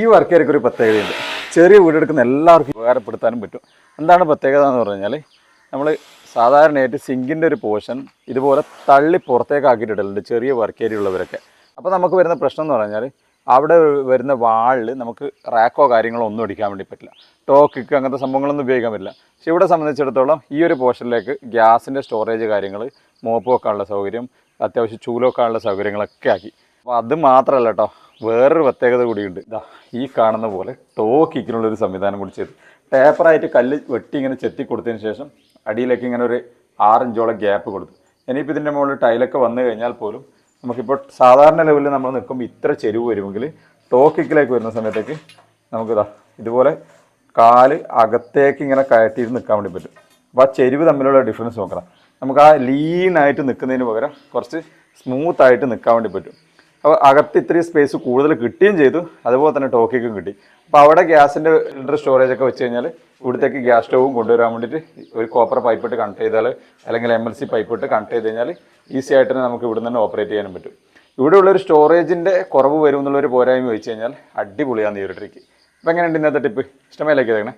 ഈ വർക്ക് ഏരിയക്ക് ഒരു പ്രത്യേകതയുണ്ട്. ചെറിയ വീടെടുക്കുന്ന എല്ലാവർക്കും ഉപകാരപ്പെടുത്താനും പറ്റും. എന്താണ് പ്രത്യേകത എന്ന് പറഞ്ഞു കഴിഞ്ഞാൽ നമ്മൾ സാധാരണയായിട്ട് സിങ്കിന്റെ ഒരു പോർഷൻ ഇതുപോലെ തള്ളി പുറത്തേക്ക് ആക്കിയിട്ടിടലുണ്ട് ചെറിയ വർക്ക് ഉള്ളവരൊക്കെ അപ്പോൾ നമുക്ക് വരുന്ന പ്രശ്നം എന്ന് പറഞ്ഞാൽ അവിടെ വരുന്ന വാളിൽ നമുക്ക് റാക്കോ കാര്യങ്ങളോ ഒന്നും അടിക്കാൻ വേണ്ടി പറ്റില്ല. ടോക്കിക്ക് അങ്ങനത്തെ സംഭവങ്ങളൊന്നും ഉപയോഗിക്കാൻ പറ്റില്ല. പക്ഷെ ഇവിടെ സംബന്ധിച്ചിടത്തോളം ഈ ഒരു പോർഷനിലേക്ക് ഗ്യാസിന്റെ സ്റ്റോറേജ് കാര്യങ്ങൾ മോപ്പ് വെക്കാനുള്ള സൗകര്യം അത്യാവശ്യം ചൂലോക്കാനുള്ള സൗകര്യങ്ങളൊക്കെ ആക്കി. അത് മാത്രമല്ല കേട്ടോ വേറൊരു പ്രത്യേകത കൂടിയുണ്ട്. ഇതാ ഈ കാണുന്ന പോലെ ടോക്കിക്കിനുള്ളൊരു സംവിധാനം കൂടി ചെയ്തു. പേപ്പറായിട്ട് കല്ല് വെട്ടി ഇങ്ങനെ ചെത്തി കൊടുത്തതിന് ശേഷം അടിയിലേക്ക് ഇങ്ങനെ ഒരു ആറിഞ്ചോളം ഗ്യാപ്പ് കൊടുത്തു. ഇനിയിപ്പോൾ ഇതിന്റെ മുകളിൽ ടൈലൊക്കെ വന്നു കഴിഞ്ഞാൽ പോലും നമുക്കിപ്പോൾ സാധാരണ ലെവലിൽ നമ്മൾ നിൽക്കുമ്പോൾ ഇത്ര ചെരുവ് വരുമെങ്കിൽ ടോക്കിക്കിലേക്ക് വരുന്ന സമയത്തേക്ക് നമുക്കിതാ ഇതുപോലെ കാൽ അകത്തേക്ക് ഇങ്ങനെ കയറ്റിയിട്ട് നിൽക്കാൻ വേണ്ടി പറ്റും. അപ്പോൾ ആ ചെരുവ് തമ്മിലുള്ള ഡിഫറൻസ് നോക്കണം. നമുക്ക് ആ ലീനായിട്ട് നിൽക്കുന്നതിന് പകരം കുറച്ച് സ്മൂത്തായിട്ട് നിൽക്കാൻ വേണ്ടി പറ്റും. അപ്പോൾ അകത്ത് ഇത്രയും സ്പേസ് കൂടുതൽ കിട്ടുകയും ചെയ്തു. അതുപോലെ തന്നെ ടോക്കിക്കും കിട്ടി. അപ്പോൾ അവിടെ ഗ്യാസിന്റെ സിലിണ്ടർ സ്റ്റോറേജ് ഒക്കെ വെച്ച് കഴിഞ്ഞാൽ ഇവിടത്തേക്ക് ഗ്യാസ് സ്റ്റോവ് കൊണ്ടുവരാൻ വേണ്ടിയിട്ട് ഒരു കോപ്പർ പൈപ്പ് ഇട്ട് കണക്ട് ചെയ്താൽ അല്ലെങ്കിൽ എം എൽ സി പൈപ്പ് ഇട്ട് കണക്ട് ചെയ്ത് കഴിഞ്ഞാൽ ഈസി ആയിട്ട് തന്നെ നമുക്ക് ഇവിടെ തന്നെ ഓപ്പറേറ്റ് ചെയ്യാനും പറ്റും. ഇവിടെ ഉള്ളൊരു സ്റ്റോറേജിന്റെ കുറവ് വരും എന്നുള്ളൊരു പോരായ്മ വെച്ച് കഴിഞ്ഞാൽ അടിപൊളിയാണ് ഈ ഒരു ട്രിക്ക് അപ്പോൾ എങ്ങനെയുണ്ട് ഇന്നത്തെ ടിപ്പ് ഇഷ്ടമേലേക്ക് തേക്കണേ